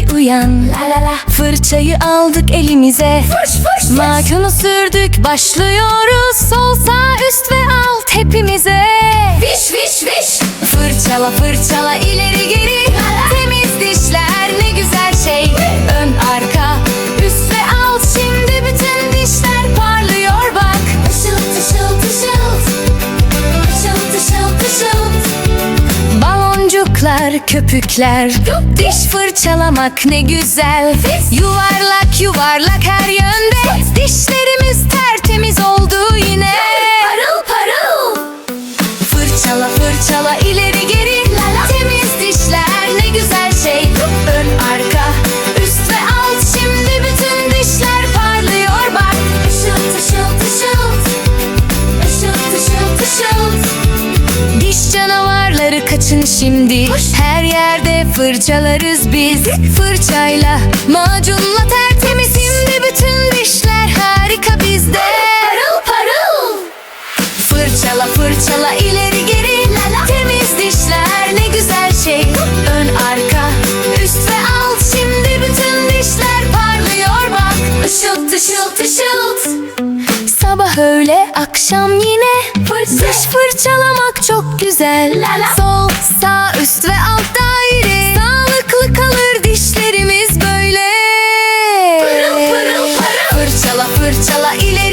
hadi uyan. La la la. Fırçayı aldık elimize. Fış fış fış. Macunu sürdük başlıyoruz. Sol sağ üst ve alt hepimize. Fiş fiş fiş. Fırçala fırçala ileri Baloncuklar, köpükler Diş fırçalamak ne güzel. Yuvarlak canavarları kaçın şimdi. Her yerde fırçalarız biz. Fırçayla macunla tertemiz Şimdi bütün dişler harika bizde. Parıl parıl. Fırçala fırçala ileri geri. Temiz dişler ne güzel şey. Ön arka üst ve alt. Şimdi bütün dişler parlıyor bak. Işıl ışıl ışıl. Sabah öğle akşam yine. Fırça. Dış fırçalamak çok güzel. Lala. Sol sağ üst ve alt daire. Sağlıklı kalır dişlerimiz böyle. Pırıl pırıl pırıl. Fırçala fırçala ileri